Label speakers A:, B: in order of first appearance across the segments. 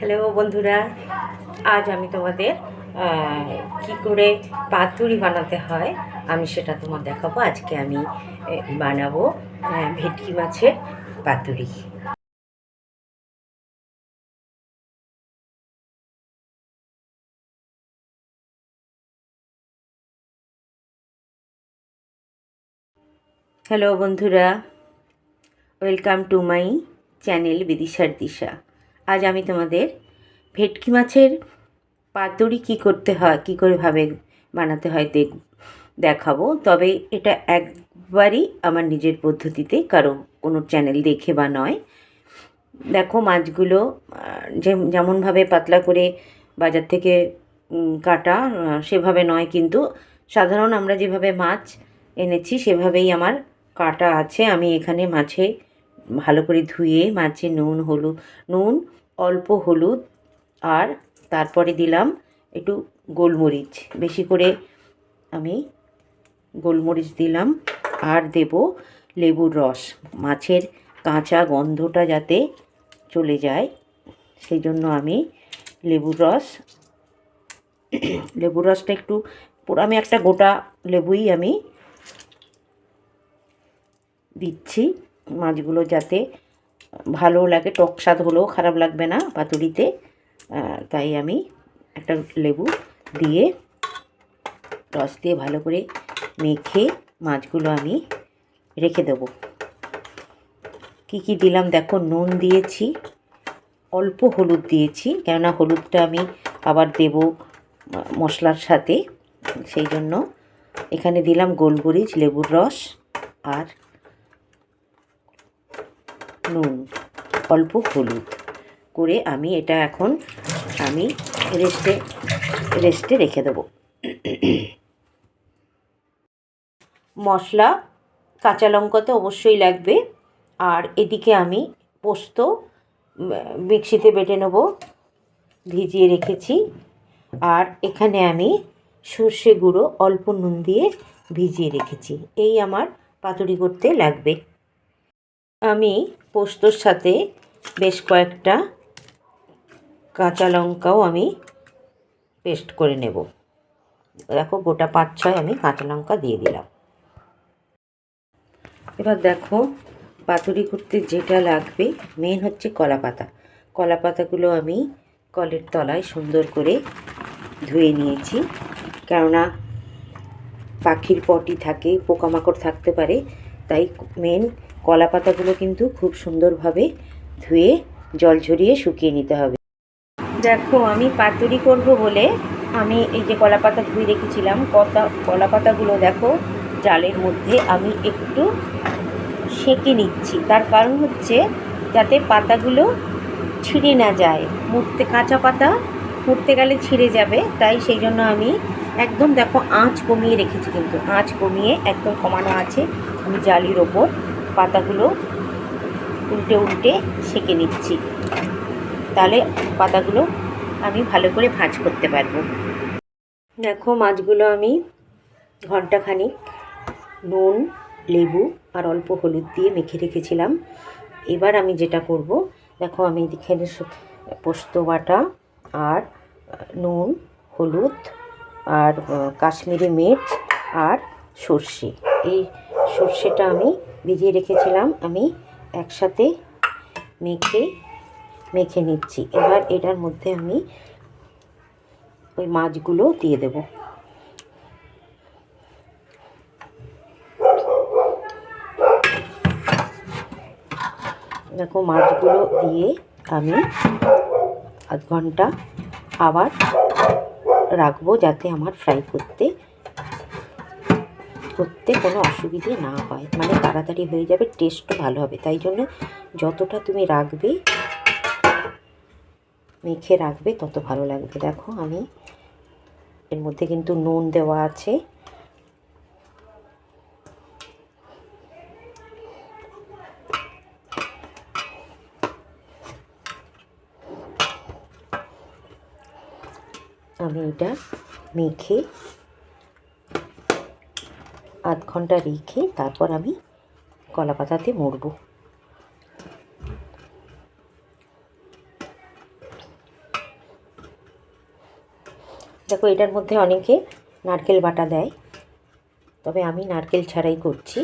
A: Hello বন্ধুরা, আজ আমি তোমাদের কি করে পাতুরি বানাতে হয় আমি সেটা তোমার দেখাবো। আজকে আমি বানাবো ভেটকি মাছের পাতুরি। হ্যালো বন্ধুরা, ওয়েলকাম টু মাই চ্যানেল বিদিশার দিশা। আজ আমি তোমাদের ভেটকি মাছের পাতুরি কী করতে হয়, কী করে ভাবে বানাতে হয় দেখ দেখাবো। তবে এটা একবারই আমার নিজের পদ্ধতিতে কারও কোনো চ্যানেল দেখে বা নয়। দেখো মাছগুলো যে যেমনভাবে পাতলা করে বাজার থেকে কাটা সেভাবে নয়, কিন্তু সাধারণ আমরা যেভাবে মাছ এনেছি, সেভাবেই আমার কাটা আছে। আমি এখানে মাছে ভালো করে ধুয়ে মাছে নুন, হলুদ, নুন, অল্প হলুদ আর তারপরে দিলাম একটু গোলমরিচ। বেশি করে আমি গোলমরিচ দিলাম আর দেব লেবুর রস। মাছের কাঁচা গন্ধটা যাতে চলে যায় সেই জন্য আমি লেবুর রস, লেবুর রসটা একটু পুরো আমি একটা গোটা লেবুই আমি দিচ্ছি। মাছগুলো যাতে ভালো লাগে, টক স্বাদ হলেও খারাপ লাগবে না পাতুরিতে তাই আমি একটা লেবু দিয়ে রস দিয়ে ভালো করে মেখে মাছগুলো আমি রেখে দেবো। কী কী দিলাম? দেখো, নুন দিয়েছি, অল্প হলুদ দিয়েছি, কেননা হলুদটা আমি আবার দেব মশলার সাথে। সেই জন্য এখানে দিলাম গোলমরিচ, লেবুর রস আর নুন, অল্প হলুদ করে আমি এটা এখন আমি রেস্টে রেস্টে রেখে দেবো। মশলা কাঁচা লঙ্কা তো অবশ্যই লাগবে। আর এদিকে আমি পোস্ত মিক্সিতে বেটে নেব, ভিজিয়ে রেখেছি। আর এখানে আমি সর্ষে গুঁড়ো অল্প নুন দিয়ে ভিজিয়ে রেখেছি। এই আমার পাতুরি করতে লাগবে। আমি পোস্তর সাথে বেশ কয়েকটা কাঁচা লঙ্কাও আমি পেস্ট করে নেব। দেখো, গোটা পাঁচ ছয় আমি কাঁচা লঙ্কা দিয়ে দিলাম। এবার দেখো, পাতুরি করতে যেটা লাগবে মেন হচ্ছে কলা পাতা কলা পাতাগুলো আমি কলের তলায় সুন্দর করে ধুয়ে নিয়েছি। কেননা পাখির পটি থাকে, পোকামাকড় থাকতে পারে, তাই মেন কলা পাতাগুলো কিন্তু খুব সুন্দরভাবে ধুয়ে জল ঝরিয়ে শুকিয়ে নিতে হবে। দেখো, আমি পাতুরি করব বলে আমি এই যে কলা পাতা ধুয়ে রেখেছিলাম, কতা কলা পাতাগুলো দেখো, জালের মধ্যে আমি একটু সেঁকে নিচ্ছি। তার কারণ হচ্ছে যাতে পাতাগুলো ছিঁড়ে না যায়। মুড়তে কাঁচা পাতা মুড়তে গেলে ছিঁড়ে যাবে, তাই সেই জন্য আমি একদম দেখো আঁচ কমিয়ে রেখেছি কিন্তু। আঁচ কমিয়ে একদম কমানো আছে আমি জালির ওপর। পাতাগুলো উল্টে উল্টে সেঁকে নিচ্ছি। তাহলে পাতাগুলো আমি ভালো করে ভাঁজ করতে পারব। দেখো মাছগুলো আমি ঘন্টাখানিক নুন, লেবু আর অল্প হলুদ দিয়ে মেখে রেখেছিলাম। এবার আমি যেটা করব, দেখো আমি এখানে পোস্ত বাটা আর নুন, হলুদ আর কাশ্মীরি মির্চ আর সর্ষে। এই সর্ষেটা আমি ভিজিয়ে রেখেছিলাম। আমি একসাথে মেখে মেখে নিচ্ছি। এবার এটার মধ্যে আমি ওই মাছগুলো দিয়ে দেবো। দেখো, মাছগুলো দিয়ে আমি আধ ঘণ্টা আবার রাখব যাতে আমার ফ্রাই করতে করতে কোনো অসুবিধে না হয়। মানে তাড়াতাড়ি হয়ে যাবে টেস্টও ভালো হবে। তাই জন্য যতটা তুমি রাখবে, মেখে রাখবে, তত ভালো লাগবে। দেখো আমি এর মধ্যে কিন্তু নুন দেওয়া আছে। আমি এটা মেখে আধ ঘণ্টা রেখে তারপর আমি কলা পাতাতে মুড়বো দেখো, এটার মধ্যে অনেকে নারকেল বাটা দেয়, তবে আমি নারকেল ছাড়াই করছি।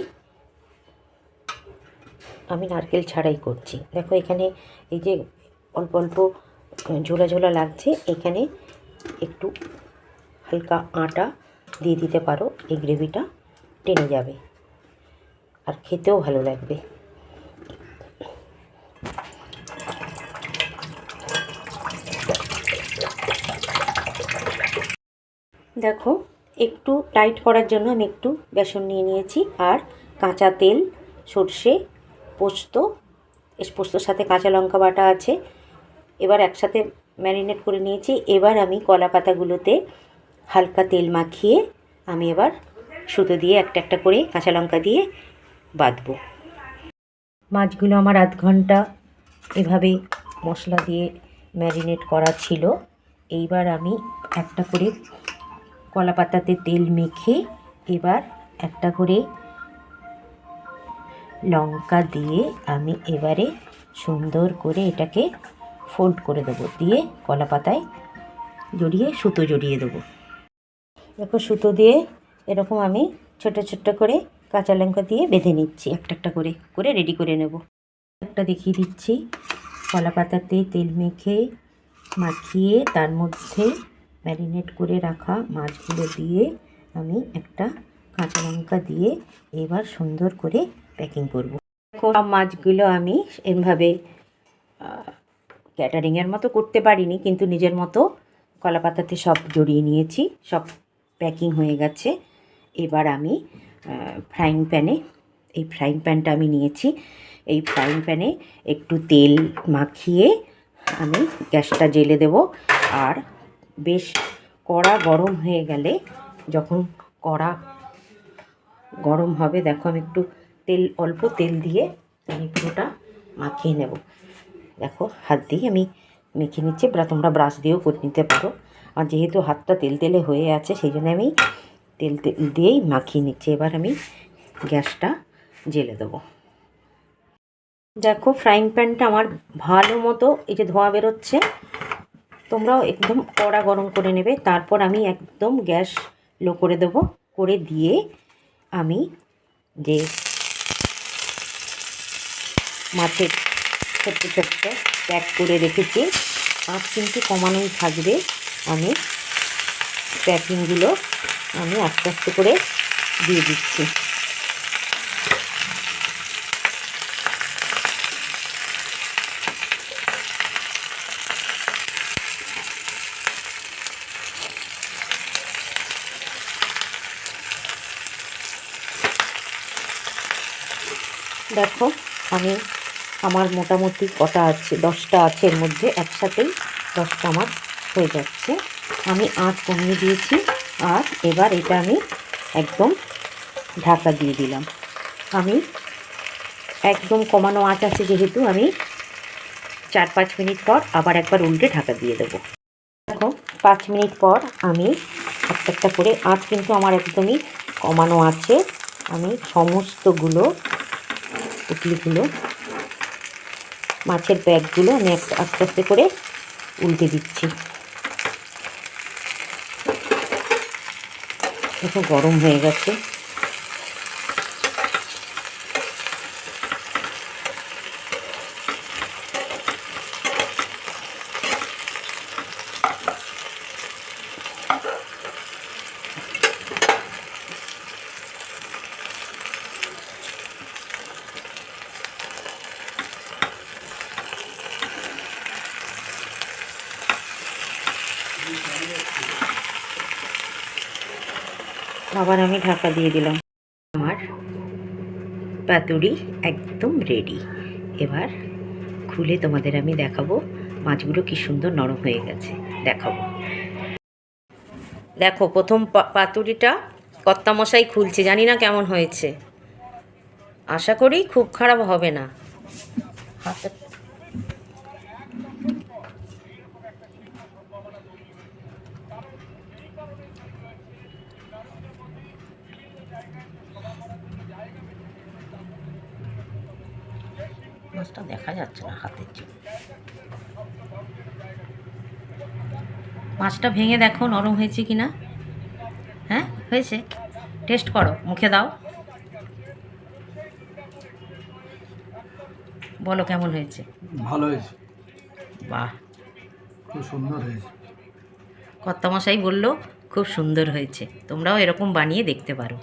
A: আমি নারকেল ছাড়াই করছি। দেখো, এখানে এই যে অল্প অল্প ঝোলা ঝোলা লাগছে, এখানে একটু হালকা আটা দিয়ে দিতে পারো, এই গ্রেভিটা। টেনে যাবে। আর খেতেও ভালো লাগবে। দেখো, একটু টাইট করার জন্য আমি একটু বেসন নিয়ে নিয়েছি। আর কাঁচা তেল, সর্ষে, পোস্ত পোস্তর সাথে কাঁচা লঙ্কা বাটা আছে। এবার একসাথে ম্যারিনেট করে নিয়েছি। এবার আমি কলা পাতাগুলোতে হালকা তেল মাখিয়ে আমি এবার সুতো দিয়ে একটা একটা করে কাঁচা লঙ্কা দিয়ে বাঁধবো। মাছগুলো আমার আধ ঘণ্টা এভাবে মশলা দিয়ে ম্যারিনেট করা ছিল। এইবার আমি একটা করে কলা পাতাতে তেল মেখে এবার একটা করে লঙ্কা দিয়ে আমি এবারে সুন্দর করে এটাকে ফোল্ড করে দেবো, দিয়ে কলা পাতায় জড়িয়ে সুতো জড়িয়ে দেবো। দেখো সুতো দিয়ে এরকম আমি ছোট ছোট্ট করে কাঁচা লঙ্কা দিয়ে বেঁধে নিচ্ছি। একটা একটা করে করে রেডি করে নেব। একটা দেখিয়ে দিচ্ছি। কলা পাতাতে তেল মেখে, মাখিয়ে, তার মধ্যে ম্যারিনেট করে রাখা মাছগুলো দিয়ে আমি একটা কাঁচা লঙ্কা দিয়ে এবার সুন্দর করে প্যাকিং করব। সব মাছগুলো আমি এভাবে ক্যাটারিংয়ের মতো করতে পারিনি, কিন্তু নিজের মতো কলা পাতাতে সব জড়িয়ে নিয়েছি। সব প্যাকিং হয়ে গেছে। এবার আমি ফ্রাইং প্যানে এই ফ্রাইং প্যানটা আমি নিয়েছি। এই ফ্রাইং প্যানে একটু তেল মাখিয়ে আমি গ্যাসটা জেলে দেব। আর বেশ কড়া গরম হয়ে গেলে যখন কড়া গরম হবে, দেখো আমি একটু তেল, অল্প তেল দিয়ে আমি পুরোটা মাখিয়ে নেব। দেখো হাত দিয়ে আমি মেখে নিচ্ছি তোমরা ব্রাশ দিয়েও করে নিতে পারো। আর যেহেতু হাতটা তেল তেলে হয়ে আছে, সেই জন্য আমি তেল দিয়েই মাখিয়ে নিচ্ছি। এবার আমি গ্যাসটা জেলে দেবো। দেখো ফ্রাইং প্যানটা আমার ভালো মতো এই যে ধোঁয়া বেরোচ্ছে, তোমরাও একদম কড়া গরম করে নেবে। তারপর আমি একদম গ্যাস লো করে দেবো। করে দিয়ে আমি যে মাছের ছোট্ট ছোট্ট প্যাক করে রেখেছি আঁচ কিন্তু কমানোই থাকবে। আমি প্যাকিংগুলো আমি আস্তে আস্তে করে দিয়ে দিচ্ছি। দেখো, আমি আমার মোটামুটি কটা আছে, দশটা আছে, এর মধ্যে একসাথেই দশটা আমার হয়ে যাচ্ছে। আমি আঁচ কমিয়ে দিয়েছি। আর এবার এটা আমি একদম ঢাকা দিয়ে দিলাম। আমি একদম কমানো আঁচ আছে যেহেতু আমি চার পাঁচ মিনিট পর আবার একবার উল্টে ঢাকা দিয়ে দেবো। দেখো, পাঁচ মিনিট পর আমি একটা একটা করে আঁচ কিন্তু আমার একদমই কমানো আছে। আমি সমস্তগুলো, পুটলিগুলো, মাছের ব্যাগগুলো আমি আস্তে আস্তে করে উল্টে দিচ্ছি। দেখো গরম হয়ে গেছে আবার আমি ঢাকা দিয়ে দিলাম। আমার পাতুরি একদম রেডি এবার খুলে তোমাদের আমি দেখাবো মাছগুলো কি সুন্দর নরম হয়ে গেছে। দেখাবো। দেখো, প্রথম পাতুরিটা কর্তামশাই খুলছে। জানি না কেমন হয়েছে। আশা করি খুব খারাপ হবে না। হাতে মাছটা দেখা যাচ্ছে না হাতের জন্য মাছটা ভেঙে দেখো নরম হয়েছে কি না হ্যাঁ হয়েছে। টেস্ট করো মুখে দাও। বলো কেমন হয়েছে?
B: ভালো হয়েছে।
A: বাহ।
B: খুব সুন্দর হয়েছে।
A: কর্তামশাই বলল খুব সুন্দর হয়েছে। তোমরাও এরকম বানিয়ে দেখতে পারো।